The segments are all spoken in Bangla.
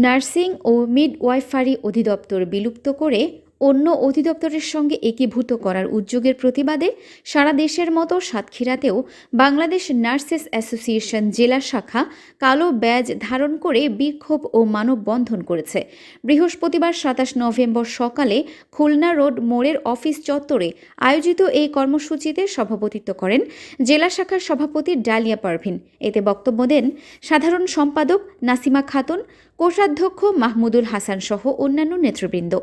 নার্সিং ও মিডওয়াইফারি অধিদপ্তর বিলুপ্ত করে অন্য অধিদপ্তরের সঙ্গে একীভূত করার উদ্যোগের প্রতিবাদে সারা দেশের মতো সাতক্ষীরাতেও বাংলাদেশ নার্সেস অ্যাসোসিয়েশন জেলা শাখা কালো ব্যাজ ধারণ করে বিক্ষোভ ও মানববন্ধন করেছে। বৃহস্পতিবার সাতাশ নভেম্বর সকালে খুলনা রোড মোড়ের অফিস চত্বরে আয়োজিত এই কর্মসূচিতে সভাপতিত্ব করেন জেলা শাখার সভাপতি ডালিয়া পারভিন। এতে বক্তব্য দেন সাধারণ সম্পাদক নাসিমা খাতুন, কোষাধ্যক্ষ মাহমুদুল হাসান সহ অন্যান্য নেতৃবৃন্দ।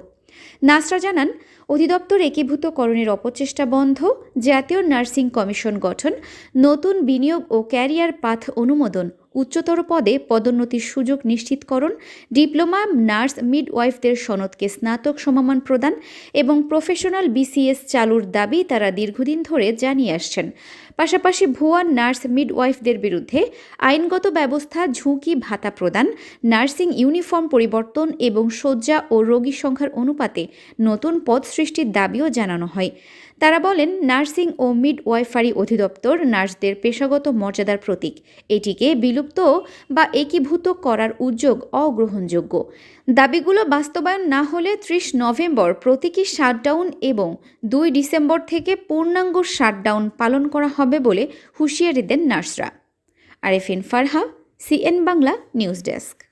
নাসরা জানান, অধিদপ্তর একীভূতকরণের অপচেষ্টা বন্ধ, জাতীয় নার্সিং কমিশন গঠন, নতুন বিনিয়োগ ও ক্যারিয়ার পাথ অনুমোদন উচ্চতর পদে পদোন্নতির সুযোগ নিশ্চিতকরণ, ডিপ্লোমা, নার্স, মিডওয়াইফদের সনদকে স্নাতক সমমান প্রদান এবং প্রফেশনাল বিসিএস চালুর দাবি তারা দীর্ঘদিন ধরে জানিয়ে আসছেন। পাশাপাশি ভুয়া নার্স, মিডওয়াইফদের বিরুদ্ধে আইনগত ব্যবস্থা, ঝুঁকি, ভাতা প্রদান, নার্সিং ইউনিফর্ম পরিবর্তন এবং শয্যা ও রোগী সংখ্যার অনুপাতে নতুন পদ সৃষ্টির দাবিও জানানো হয়। তারা বলেন, নার্সিং ও মিডওয়াইফারি অধিদপ্তর নার্সদের পেশাগত মর্যাদার প্রতীক। এটিকে বিলুপ্ত বা একীভূত করার উদ্যোগ অগ্রহণযোগ্য। দাবিগুলো বাস্তবায়ন না হলে ত্রিশ নভেম্বর প্রতীকী শাটডাউন এবং দুই ডিসেম্বর থেকে পূর্ণাঙ্গ শাটডাউন পালন করা হবে বলে হুঁশিয়ারি দেন নার্সরা। Arefin Farha, CN Bangla news desk.